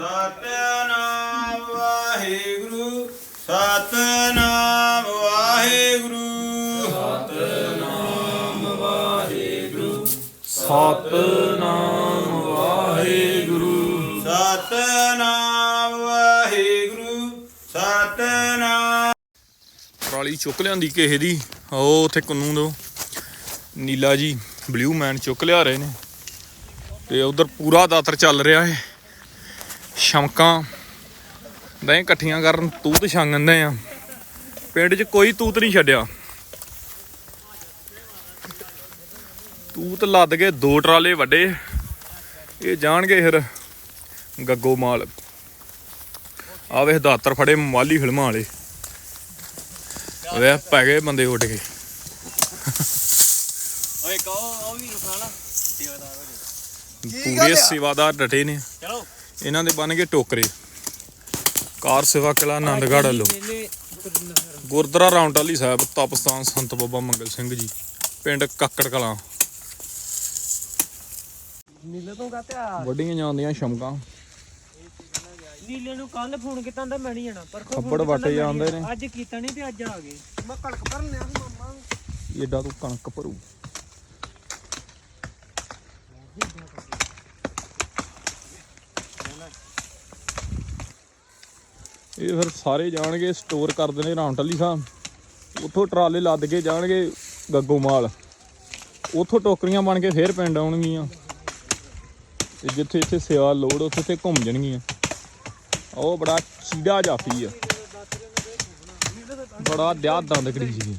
ਸਤਨਾਮ ਵਾਹਿਗੁਰੂ ਸਤਨਾਮ ਵਾਹਿਗੁਰੂ। ਸਤਨਾਮ ਵਾਹਿਗੁਰੂ ਸਤਨਾਮ ਵਾਹਿਗੁਰੂ। ਸਤਨਾਮ ਪਰਾਲੀ ਚੁੱਕ ਲਿਆਂਦੀ ਕਿਸੇ ਦੀ ਉਹ ਉੱਥੇ ਕੁੰਨੂ ਦੋ ਨੀਲਾ ਜੀ ਬਲੂ ਮੈਨ ਚੁੱਕ ਲਿਆ ਰਹੇ ਨੇ। ਤੇ ਉਧਰ ਪੂਰਾ ਦਾਤਰ ਚੱਲ ਰਿਹਾ ਹੈ ਸ਼ਮਕਾਂ ਦਹੀਂ ਇਕੱਠੀਆਂ ਕਰਨ ਤੂਤ ਛਾਂਗੰਦੇ ਆ। ਪਿੰਡ 'ਚ ਕੋਈ ਤੂਤ ਨਹੀਂ ਛੱਡਿਆ। ਤੂਤ ਲੱਦ ਕੇ ਦੋ ਟਰਾਲੇ ਵੱਡੇ ਇਹ ਜਾਣਗੇ ਫਿਰ ਗੱਗੋ ਮਾਲ। ਆ ਵੇਖ ਦਾਤਰ ਫੜੇ ਮਾਲੀ ਫਿਲਮਾਂ ਵਾਲੇ। ਵੇ ਪੈ ਗਏ ਬੰਦੇ ਉੱਡ ਕੇ। ਓਏ ਕਹੋ ਉਹ ਵੀ ਰੁਕਾਣਾ ਸੇਵਾਦਾਰ ਹੋ ਜੇ। ਪੂਰੇ ਸੇਵਾਦਾਰ ਡਟੇ ਨੇ। ਚਲੋ। ਇਹਨਾਂ ਦੇ ਬਣ ਗਏ ਟੋਕਰੇ। ਕਾਰ ਸੇਵਾ ਕਿਲਾ ਆਨੰਦਗੜ੍ਹ ਵੱਲੋਂ। ਗੁਰਦੁਆਰਾ ਰਾਉਂਟਾਲੀ ਸਾਹਿਬ ਤਪਸਥਾਨ ਸੰਤ ਬਾਬਾ ਮੰਗਲ ਸਿੰਘ ਜੀ ਪਿੰਡ ਕੱਕੜ ਕਲਾਂ। ਨੀਲੇ ਤੋਂ ਕਹਤੇ ਆ ਵੱਡੀਆਂ ਜਾਂਦੀਆਂ ਸ਼ਮਕਾਂ। ਨੀਲੇ ਨੂੰ ਕੱਲ ਫੋਨ ਕੀਤਾ ਹੁੰਦਾ ਮੈਂ ਨਹੀਂ ਜਾਣਾ ਪਰ ਖੱਬੜ ਵੱਟੇ ਜਾਂਦੇ ਨੇ। ਅੱਜ ਕੀਤਾ ਨਹੀਂ ਤੇ ਅੱਜ ਆ ਗਏ। ਮੈਂ ਕਣਕ ਭਰਨ ਲਿਆ ਸੀ ਮਾਮਾ। ਏਡਾ ਤੂੰ ਕਣਕ ਭਰੂ। ਇਹ ਫਿਰ ਸਾਰੇ ਜਾਣਗੇ ਸਟੋਰ ਕਰਦੇ ਨੇ ਰਾਉਂਟਲੀ ਸਾਹਿਬ ਉੱਥੋਂ ਟਰਾਲੇ ਲੱਦ ਕੇ ਜਾਣਗੇ ਗੱਗੋ ਮਾਲ। ਉੱਥੋਂ ਟੋਕਰੀਆਂ ਬਣ ਕੇ ਫੇਰ ਪਿੰਡ ਆਉਣਗੀਆਂ। ਤੇ ਜਿੱਥੇ ਇੱਥੇ ਸੇਵਾ ਲੋੜ ਉੱਥੇ ਤੇ ਘੁੰਮ ਜਾਣਗੀਆਂ। ਉਹ ਬੜਾ ਚੀੜਾ ਜਾਫੀ ਆ। ਬੜਾ ਦਿਆਹ ਦੰਦ ਕਰੀ ਜੀ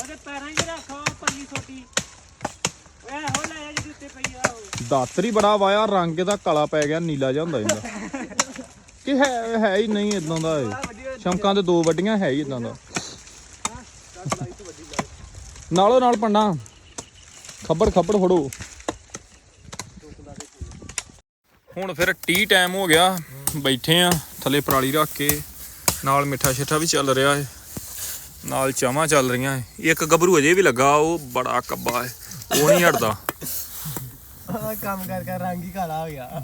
ਉਹਦੇ ਪੈਰਾਂ 'ਚ ਰੱਖੋ ਪੱਲੀ ਛੋਟੀ ਓਏ ਹੋ ਲੈ ਆ ਜਿਹਦੇ ਉੱਤੇ ਪਈ ਆ ਉਹ। ਦਾਤਰ ਬੜਾ ਵਾਇਆ ਰੰਗ ਇਹਦਾ ਕਾਲਾ ਪੈ ਗਿਆ ਨੀਲਾ ਜਿਹਾ ਹੁੰਦਾ ਜਾਂਦਾ ਕਿ ਹੈ ਹੈ ਹੀ ਨਹੀਂ ਇਦਾਂ ਦਾ ਇਹ। ਸ਼ਮਕਾਂ ਦੇ ਦੋ ਵੱਡੀਆਂ ਹੈ ਹੀ ਇਦਾਂ ਦਾ। ਨਾਲੋਂ ਨਾਲ ਪੰਨਾ। ਖੱਬੜ ਖੱਬੜ ਫੜੋ। ਹੁਣ ਫਿਰ ਟੀ ਟਾਈਮ ਹੋ ਗਿਆ। ਬੈਠੇ ਆ ਥੱਲੇ ਪਰਾਲੀ ਰੱਖ ਕੇ। ਨਾਲ ਮਿੱਠਾ ਛਿੱਠਾ ਵੀ ਚੱਲ ਰਿਹਾ ਹੈ ਨਾਲ ਚਾਵਾਂ ਚੱਲ ਰਹੀਆਂ ਹੈ ਇੱਕ ਗੱਭਰੂ ਅਜੇ ਵੀ ਲੱਗਾ ਉਹ ਬੜਾ ਕੱਬਾ ਹੈ ਉਹ ਨਹੀਂ ਹਟਦਾ। ਕੰਮ ਕਰ ਕਰ ਰੰਗ ਹੀ ਕਾਲਾ ਹੋ ਗਿਆ।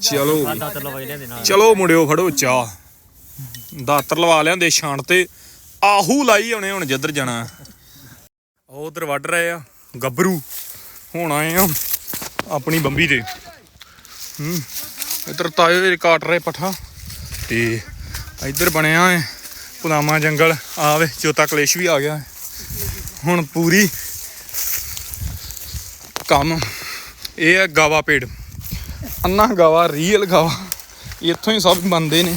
ਚਲੋ ਦਾਤਰ ਲਵਾਈ ਲੈਂਦੇ ਨਾਲ। ਚਲੋ ਮੁੰਡਿਓ ਫੜੋ ਚਾਹ। ਦਾਤਰ ਲਵਾ ਲਿਆਂਦੇ ਛਾਣ ਤੇ। ਆਹੂ ਲਾਈ ਆਉਣੇ ਹੁਣ ਜਿੱਧਰ ਜਾਣਾ। ਉਹ ਉਧਰ ਵੱਢ ਰਹੇ ਆ ਗੱਭਰੂ। ਹੁਣ ਆਏ ਆ ਆਪਣੀ ਬੰਬੀ ਤੇ। ਹੂੰ ਇਧਰ ਤਾਏ ਕਾਟ ਰਹੇ ਪਠਾ। ਤੇ ਇੱਧਰ ਬਣਿਆ ਹੈ ਪੁਲਾਮਾ ਜੰਗਲ। ਆਵੇ ਚੋਤਾ ਕਲੇਸ਼ ਵੀ ਆ ਗਿਆ। ਹੈ। ਹੁਣ ਪੂਰੀ ਕੰਮ। ਇਹ ਹੈ ਗਾਵਾ ਪੇੜ। ਅੰਨਾ ਗਾਵਾ ਰੀਅਲ ਗਾਵਾ। ਇੱਥੋਂ ਹੀ ਸਭ ਬੰਦੇ ਨੇ।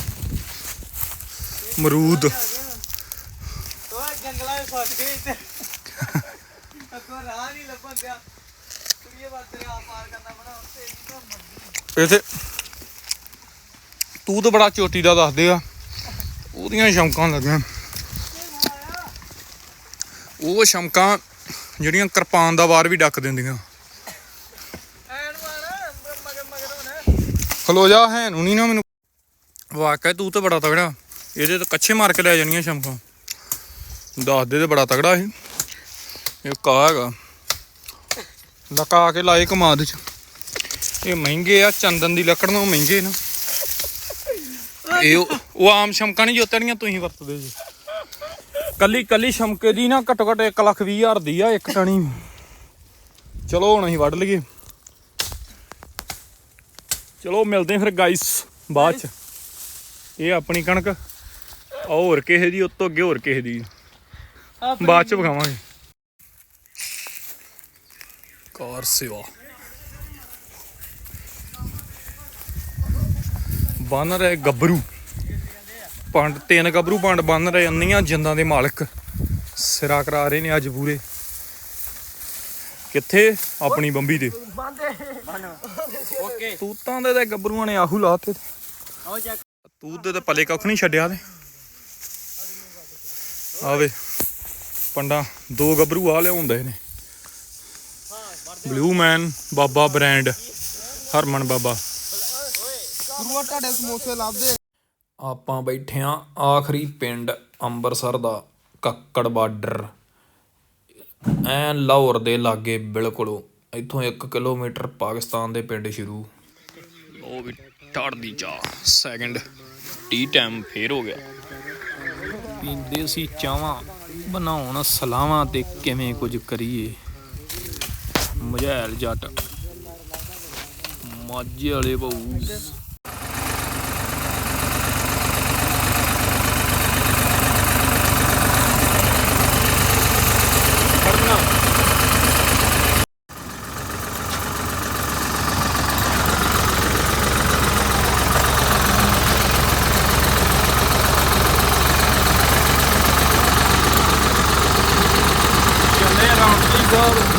ਮਰੂਦ ਓਏ ਜੰਗਲਾਂ ਵਿੱਚ ਫਸ ਗਏ ਤੇ ਅੱਗੋਂ ਰਾਹ ਨਹੀਂ ਲੱਭਣ ਦਿਆ। ਤੂੰ ਇਹ ਬਾਤ ਦਰਿਆ ਪਾਰ ਕਰਨਾ ਬਣਾ ਉੱਤੇ ਨਹੀਂ ਤਾਂ ਮਰਦੀ ਇੱਥੇ ਤੂੰ ਤਾਂ ਬੜਾ ਚੋਟੀ ਦਾ ਦੱਸਦੇ ਆ ਉਹਦੀਆਂ ਸ਼ਮਕਾਂ ਲੱਗੀਆਂ। ਉਹ ਸ਼ਮਕਾਂ ਜਿਹੜੀਆਂ ਕਿਰਪਾਨ ਦਾ ਵਾਰ ਵੀ ਡੱਕ ਦਿੰਦੀਆਂ ਐਨ ਮਾਰ ਮਗਰ ਮਗਰ ਹੋਣਾ ਖਲੋ ਜਾ ਹੈ ਨੂੰ ਨਹੀਂ ਨਾ ਮੈਨੂੰ। ਵਾਕਿਆ ਤੂੰ ਤਾਂ ਬੜਾ ਤਗੜਾ। ਇਹਦੇ ਤਾਂ ਕੱਛੇ ਮਾਰ ਕੇ ਲੈ ਜਾਣੀਆਂ ਸ਼ਮਕਾਂ ਦੱਸਦੇ ਤੇ ਬੜਾ ਤਗੜਾ ਸੀ ਇਹ ਕਾ ਹੈਗਾ। ਲਕਾ ਕੇ ਲਾਏ ਕਮਾਦ ਚ। ਇਹ ਮਹਿੰਗੇ ਆ, ਚੰਦਨ ਦੀ ਲੱਕੜ ਨੂੰ ਮਹਿੰਗੇ ਨਾ। ਇਹ ਉਹ- ਉਹ ਆਮ ਸ਼ਮਕਾਂ ਨਹੀਂ ਜੋਤਣੀਆਂ ਤੁਸੀਂ ਵਰਤਦੇ ਜੀ। ਕੱਲੀ ਕੱਲੀ ਸ਼ਮਕੇ ਦੀ ਨਾ ਘੱਟੋ ਘੱਟ 1 ਲੱਖ 20 ਹਜ਼ਾਰ ਦੀ ਆ, ਇੱਕ ਟਣੀ। ਚਲੋ, ਹੁਣ ਅਸੀਂ ਵੱਢ ਲਈਏ। ਚਲੋ ਮਿਲਦੇ ਫਿਰ ਗਾਇਸ ਬਾਅਦ ਚ। ਇਹ ਆਪਣੀ ਕਣਕ ਹੋਰ ਕਿਸੇ ਦੀ ਉਤੋਂ ਅੱਗੇ ਹੋਰ ਕਿਸੇ ਦੀ। ਬਾਅਦ ਚ ਵਿਖਾਵਾਂਗੇ। ਕਾਰ ਸੇਵਾ। ਬੰਨ ਰਹੇ ਗੱਭਰੂ। ਪੰਡ ਤਿੰਨ ਗੱਭਰੂ ਪੰਡ ਬੰਨ ਰਹੇ ਅੰਨੀਆਂ ਜਿੰਦਾਂ ਦੇ ਮਾਲਕ। ਸਿਰਾ ਕਰਾ ਰਹੇ ਨੇ ਅੱਜ ਪੂਰੇ। ਕਿੱਥੇ? ਆਪਣੀ ਬੰਬੀ ਤੇ। ਓਕੇ ਤੂਤਾਂ ਦੇ ਤੇ ਗੱਭਰੂਆਂ ਨੇ ਆਹੂ ਲਾਤੇ ਆਓ ਚੈੱਕ ਤੂਤ ਦੇ ਤੇ ਪੱਲੇ ਕੱਖ ਨਹੀਂ ਛੱਡਿਆ ਤੇ। ਆਵੇ ਪੰਡਾ ਦੋ ਗੱਭਰੂ ਆ ਲਿਆਉਂਦੇ ਨੇ। ਬਲੂ ਮੈਨ ਬਾਬਾ ਬ੍ਰਾਂਡ ਹਰਮਨ ਬਾਬਾ। ਗੁਰੂਆ ਤੁਹਾਡੇ ਸਮੋਸੇ ਲੱਭਦੇ। ਆਪਾਂ ਬੈਠੇ ਆਂ ਆਖਰੀ ਪਿੰਡ ਅੰਮ੍ਰਿਤਸਰ ਦਾ ਕੱਕੜ ਬਾਰਡਰ। ਐਨ ਲਾਹੌਰ ਦੇ ਲਾਗੇ ਬਿਲਕੁਲ। ਇੱਥੋਂ 1 ਕਿਲੋਮੀਟਰ ਪਾਕਿਸਤਾਨ ਦੇ ਪਿੰਡ ਸ਼ੁਰੂ। ਉਹ ਵੀ ਟਾੜਦੀ ਚਾਹ ਸੈਕਿੰਡ ਟੀ ਟਾਈਮ ਫੇਰ ਹੋ ਗਿਆ। ਪੀਂਦੇ ਸੀ ਚਾਹਾਂ ਬਣਾਉਣ ਸਲਾਵਾਂ ਤੇ ਕਿਵੇਂ ਕੁਝ ਕਰੀਏ। ਮਝੈਲ ਜੱਟ। ਮਾਝੇ ਵਾਲੇ ਬਹੂ ਚੱਲੇ ਰਾਉਂਡ ਦੀ ਗੋਲ